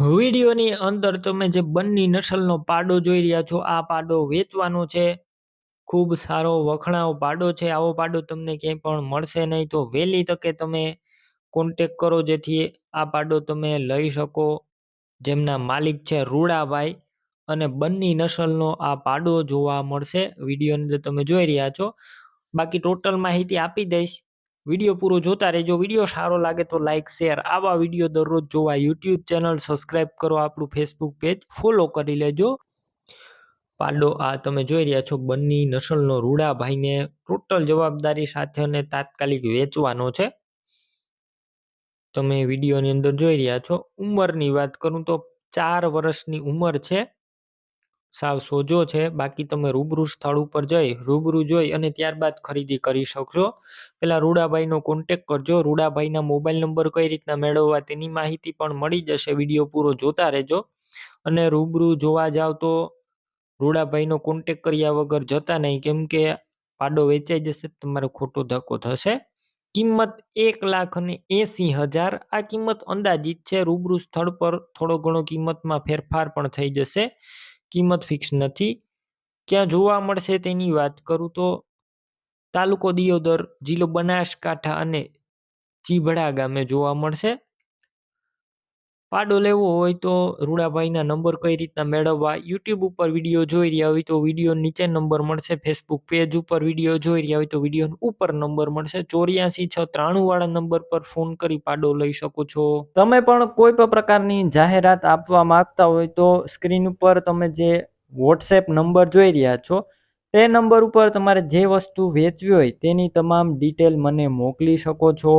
વિડીયોની અંદર તમે જે બન્ની નસલનો પાડો જોઈ રહ્યા છો, આ પાડો વેચવાનો છે. ખૂબ સારો વખણાવો પાડો છે. આવો પાડો તમને ક્યાંય પણ મળશે નહીં. તો વહેલી તકે તમે કોન્ટેક કરો જેથી આ પાડો તમે લઈ શકો. જેમના માલિક છે રૂડાભાઈ અને બન્ની નસલનો આ પાડો જોવા મળશે. વિડીયોની અંદર તમે જોઈ રહ્યા છો. બાકી ટોટલ માહિતી આપી દઈશ. વીડિયો પૂરો જોતા રહેજો. વીડિયો સારો લાગે તો લાઇક શેર આવા વીડિયો દરરોજ જોવા યુટ્યુબ ચેનલ સબસ્ક્રાઈબ કરો, આપણું ફેસબુક પેજ ફોલો કરી લેજો. પાડો, આ તમે જોઈ રહ્યા છો બન્ની નસલનો રૂડાભાઈને ટોટલ જવાબદારી સાથે અને તાત્કાલિક વેચવાનો છે. તમે વિડીયોની અંદર જોઈ રહ્યા છો. ઉંમરની વાત કરું તો ચાર વર્ષની ઉંમર છે. સાવ સોજો છે, બાકી તમે રૂબરૂ સ્થળ ઉપર જઈ, રૂબરૂ જોઈ અને ત્યારબાદ ખરીદી કરી શકશો. પેલા રૂડાભાઈનો કોન્ટેક કરજો. રૂડાભાઈના મોબાઈલ નંબર કઈ રીતના મેળવવા તેની માહિતી પણ મળી જશે. વીડિયો પૂરો જોતા રહેજો. અને રૂબરૂ જોવા જાવ તો રૂડાભાઈનો કોન્ટેક કર્યા વગર જતા નહીં. કેમ કે પાડો વેચાઈ જશે, તમારો ખોટો ધક્કો થશે. કિંમત એક લાખ અને એસી હજાર. આ કિંમત અંદાજિત છે. રૂબરૂ સ્થળ પર થોડો ઘણો કિંમતમાં ફેરફાર પણ થઈ જશે. કિંમત ફિક્સ નથી. ક્યાં જોવા મળશે તેની વાત કરું તો તાલુકો દિયોદર, જિલ્લો બનાસકાંઠા અને ચીભડા ગામે જોવા મળશે. પાડો લેવો હોય તો રૂડાભાઈના નંબર કઈ રીતના મેળવવા? યુટ્યુબ ઉપર વીડિયો જોઈ રહ્યા હોય તો વીડિયો નીચે નંબર મળશે. ફેસબુક પેજ ઉપર વીડિયો જોઈ રહ્યા હોય તો વીડિયો ઉપર નંબર મળશે. ચોર્યાસી છ ત્રાણું વાળા નંબર પર ફોન કરી પાડો લઈ શકો છો. તમે પણ કોઈ પણ પ્રકારની જાહેરાત આપવા માંગતા હોય તો સ્ક્રીન ઉપર તમે જે વોટ્સએપ નંબર જોઈ રહ્યા છો, તે નંબર ઉપર તમારે જે વસ્તુ વેચવી હોય તેની તમામ ડિટેલ મને મોકલી શકો છો.